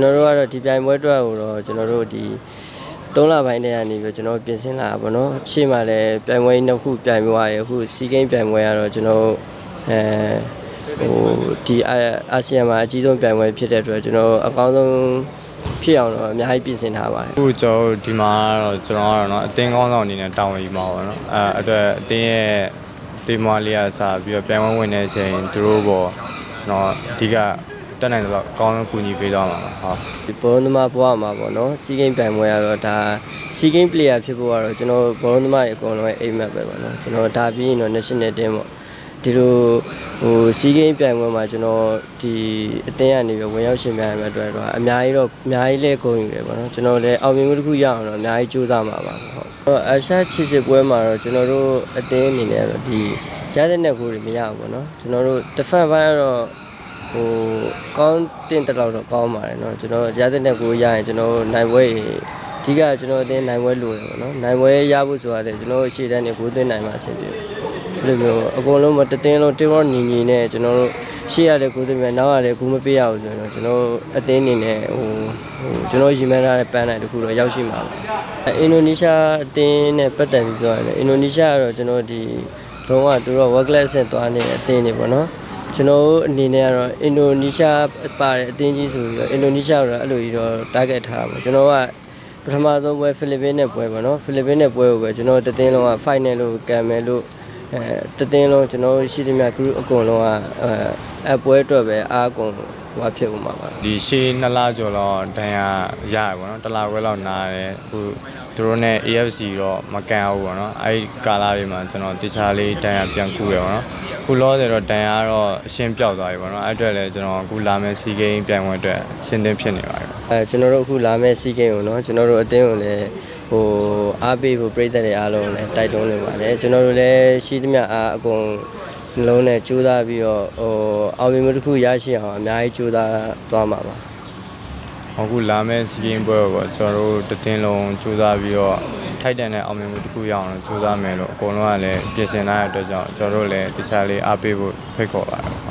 ကျွန်တော်တို့ကတော့ဒီပြိုင်ပွဲအတွက်ကိုတော့ကျွန်တော်တို့ဒီ3လပိုင်းတည်းကနေပြီးတော့ကျွန်တော်ပြင်ဆင်လာတာပေါ့နော်ရှေ့မှာလည်းပြိုင်ပွဲနှစ်ခုပြိုင်ပွဲရအခုစီဂိမ်းပြိုင်ပွဲကတော့ကျွန်တော်အဲဟိုဒီအာအာဆီယံမှာအကြီးဆုံးပြိုင်ပွဲဖြစ်တဲ့အတွက်ကျွန်တော်အကောင်းဆုံးဖြစ်အောင်တော့အများကြီးပြင်ဆင်ထားပါတယ် အခုကျွန်တော်တို့ဒီမှာကတော့ကျွန်တော်ကတော့เนาะအတင်းကောင်းဆောင်အနေနဲ့တာဝန်ယူမှာပါเนาะအဲအတွက်အတင်းရဲ့တေးမွားလေးကစားပြီးတော့ပြန်ဝင်ဝင်တဲ့အချိန်သူတို့ပေါ်ကျွန်တော်အဓိက တက်နိုင်တော့အကောင်းဆုံးကူညီပေးသွားမှာပါဟုတ်ဒီဘောလုံးသမားဘဝမှာပေါ့နော်စီဂိမ်းပြိုင်ပွဲကတော့ဒါစီဂိမ်း player ဖြစ်ဖို့ကတော့ကျွန်တော်ဘောလုံးသမားတွေအကုန်လုံးရဲ့အိမ်မက်ပဲပေါ့နော်ကျွန်တော်ဒါပြီးရင်တော့ national team ပေါ့ဒီလိုဟိုစီဂိမ်းပြိုင်ပွဲမှာကျွန်တော်ဒီအတင်းကနေပြီးဝင်ရောက်ရှင်ပြိုင်ရမယ့်အတွက်တော့အများကြီးတော့အများကြီးလဲဂုဏ်ယူတယ်ပေါ့နော်ကျွန်တော်လည်းအောင်မြင်မှုတစ်ခုရအောင်တော့အများကြီးကြိုးစားမှာပါဟုတ်တော့အရှာချစ်ချစ်ပွဲမှာတော့ကျွန်တော်တို့အတင်းအနေနဲ့တော့ဒီရတဲ့ net ကိုတွေမရဘူးပေါ့နော်ကျွန်တော်တို့ defense ဘက်ကတော့ ဟိုကောင်းတင်တက်တော့တော့ကောင်းပါတယ်เนาะကျွန်တော်ရတဲ့နဲ့ကိုရရင်ကျွန်တော်နိုင်ပွဲအဓိကကျွန်တော်အတင်းနိုင်ပွဲလိုတယ်ပေါ့နော်နိုင်ပွဲရဖို့ဆိုတာလေကျွန်တော်ရှေ့တန်းနေကိုသွင်းနိုင်မှာအဆင်ပြေတယ်ဘယ်လိုမျိုးအကုန်လုံးမတတင်းလုံးတင်းရောညီညီနဲ့ကျွန်တော်တို့ရှေ့ရတဲ့ကိုသွင်းမယ်နောက်ကလည်းကိုမပေးရဘူးဆိုရင်တော့ကျွန်တော်အတင်းနေနဲ့ဟိုဟိုကျွန်တော်ရီမန်းထားတဲ့ပန်းနိုင်တစ်ခုတော့ရောက်ရှိမှာပါအဲအင်ဒိုနီးရှားအတင်းနဲ့ပတ်သက်ပြီးပြောရရင်အင်ဒိုနီးရှားကတော့ကျွန်တော်ဒီလုံးဝသူတို့ work class ဆင့်သွားနေတဲ့အတင်းနေပေါ့နော် ကျွန်တော်တို့အနေနဲ့ကတော့အင်ဒိုနီးရှားပါတဲ့အသင်းကြီးဆိုပြီးတော့အင်ဒိုနီးရှားကတော့အဲ့လိုကြီးတော့ target ထားတာပေါ့ကျွန်တော်ကပထမဆုံးပွဲဖိလစ်ပင်းနဲ့ပွဲပေါ့နော်ဖိလစ်ပင်းနဲ့ပွဲကိုပဲကျွန်တော်တသင်းလုံးက final လို့ကံမယ်လို့အဲတသင်းလုံးကျွန်တော်ရှိသမျှ group အကုန်လုံးကအဲအပွဲအတွက်ပဲအားအကုန်ဟိုဖြစ်ဦးမှာပါဒီရှေးနှစ်လကျော်တော့ဒဏ်ရာရရပါတော့တစ်လခွဲလောက်နားတယ်အခုသူတို့နဲ့ AFC တော့မကန်ဘူးပေါ့နော်အဲဒီကာလလေးမှာကျွန်တော်တခြားလေးဒဏ်ရာပြန်ကူရပါတော့ ခုလောဆယ်တော့ဒဏ်ရာတော့အရှင်းပြောက်သွားပြီပေါ့နော်အဲ့အတွက်လည်းကျွန်တော်အခုလာမယ့်စီဂိမ်းပြိုင်ပွဲအတွက်ရှင်းသင်းဖြစ်နေပါတယ်အဲကျွန်တော်တို့အခုလာမယ့်စီဂိမ်းကိုနော်ကျွန်တော်တို့အတင်းကိုလည်းဟိုအားပေးဖို့ပြည်သက်တွေအားလုံးလည်းတိုက်တွန်းနေပါတယ်ကျွန်တော်တို့လည်းရှိသမျှအားအကုန်လုံးနဲ့ကြိုးစားပြီးတော့ဟိုအောင်မြင်မှုတစ်ခုရရှိအောင်အများကြီးကြိုးစားသွားမှာပါ အခုလာမယ့်စီဂိမ်းပွဲကိုပေါ့ကျွန်တော်တို့တစ်တင်းလုံးစူးစမ်းပြီးတော့ထိုက်တန်တဲ့အောင်မြင်မှုတစ်ခုရအောင်လို့စူးစမ်းမယ်လို့အကုန်လုံးကလည်းပြင်ဆင်လာတဲ့အတွက်ကြောင့်ကျွန်တော်တို့လည်းတခြားလေးအားပေးဖို့ဖိတ်ခေါ်ပါတယ်ဟုတ်